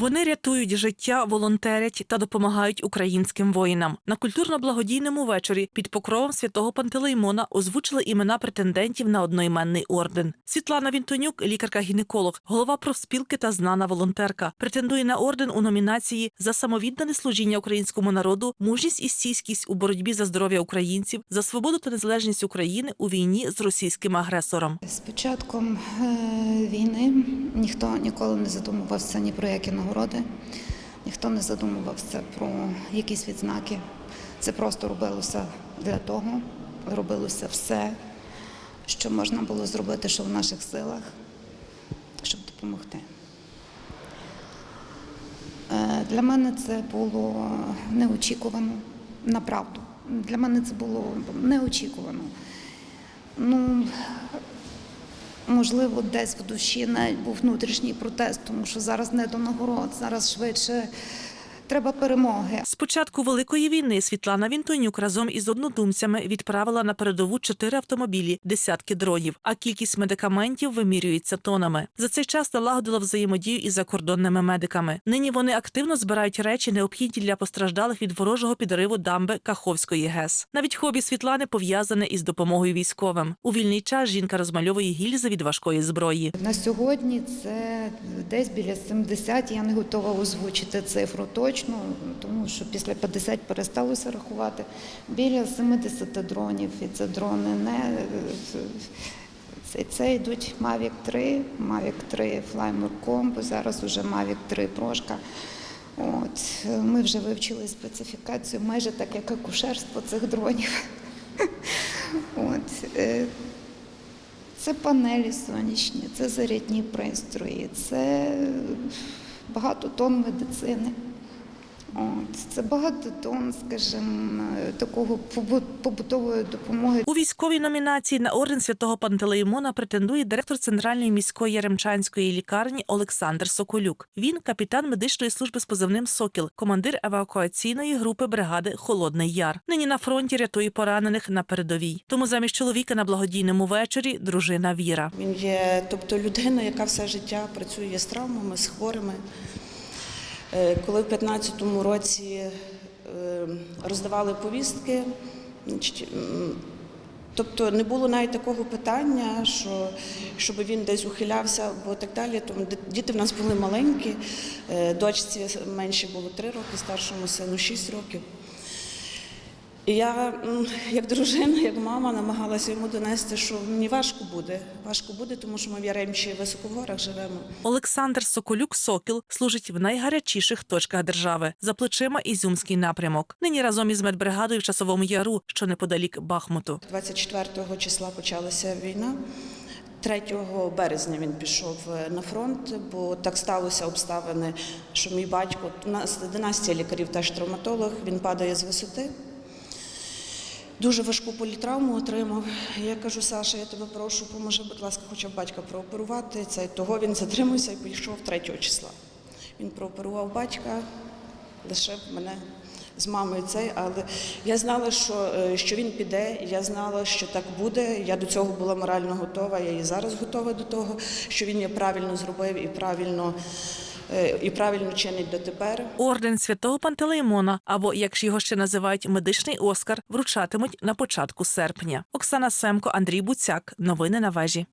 Вони рятують життя, волонтерять та допомагають українським воїнам. На культурно-благодійному вечорі під покровом святого Пантелеймона озвучили імена претендентів на одноіменний орден. Світлана Вінтонюк, лікарка-гінеколог, голова профспілки та знана волонтерка, претендує на орден у номінації за самовіддане служіння українському народу, мужність і стійкість у боротьбі за здоров'я українців, за свободу та незалежність України у війні з російським агресором. З початком е, війни ніхто ніколи не задумувався ні про які нагороди, ніхто не задумувався про якісь відзнаки. Це просто робилося для того, робилося все, що можна було зробити, що в наших силах, щоб допомогти. Е, Для мене це було неочікувано, направду. Для мене це було неочікувано. Ну, можливо, десь в душі навіть був внутрішній протест, тому що зараз не до нагород, зараз швидше треба перемоги. З початку великої війни Світлана Вінтонюк разом із однодумцями відправила на передову чотири автомобілі, десятки дронів, а кількість медикаментів вимірюється тонами. За цей час налагодила взаємодію із закордонними медиками. Нині вони активно збирають речі, необхідні для постраждалих від ворожого підриву дамби Каховської ГЕС. Навіть хобі Світлани пов'язане із допомогою військовим. У вільний час жінка розмальовує гільзи від важкої зброї. На сьогодні це десь біля 70, я не готова озвучити цифру точно, тому що після 50 пересталося рахувати. Біля 70 дронів, і це дрони не це, це йдуть Mavic 3, Mavic 3 Flymore Combo, зараз уже Mavic 3 Прошка. От, ми вже вивчили специфікацію, майже так як акушерство цих дронів. От, е, це панелі сонячні, це зарядні пристрої, це багато тонн медицини. От, це багато тонн, скажімо, такого побу- побутової допомоги. У військовій номінації на орден святого Пантелеймона претендує директор центральної міської яремчанської лікарні Олександр Соколюк. Він капітан медичної служби з позивним Сокіл, командир евакуаційної групи бригади Холодний Яр. Нині на фронті рятує поранених на передовій. Тому замість чоловіка на благодійному вечорі дружина Віра. Він є, тобто людина, яка все життя працює з травмами, з хворими. Е, Коли в 15-му році е, роздавали повістки, тобто не було навіть такого питання, що щоб він десь ухилявся або так далі. Тому діти в нас були маленькі, е, дочці менше було 3 роки, старшому сину 6 років. І я, як дружина, як мама, намагалася йому донести, що мені важко буде. Важко буде, тому що ми в Яремчі високо в горах живемо. Олександр Соколюк Сокіл служить в найгарячіших точках держави за плечима Ізюмський напрямок. Нині разом із медбригадою в часовому яру, що неподалік Бахмуту. 24 числа почалася війна. 3 березня він пішов е, на фронт, бо так сталося обставини, що мій батько, у нас династія лікарів теж травматолог, він падає з висоти. Дуже важку політравму отримав. Я кажу, Саша, я тебе прошу, поможи, будь ласка, хоча б батька прооперувати. Це того він затримався і пішов 3 числа. Він прооперував батька, лишив мене з мамою цей, але я знала, що, е, що він піде, я знала, що так буде. Я до цього була морально готова, я і зараз готова до того, що він я правильно зробив і правильно, і правильно чинить дотепер. Орден святого Пантелеймона, або як ж його ще називають медичний Оскар, вручатимуть на початку серпня. Оксана Семко, Андрій Буцяк. Новини на вежі.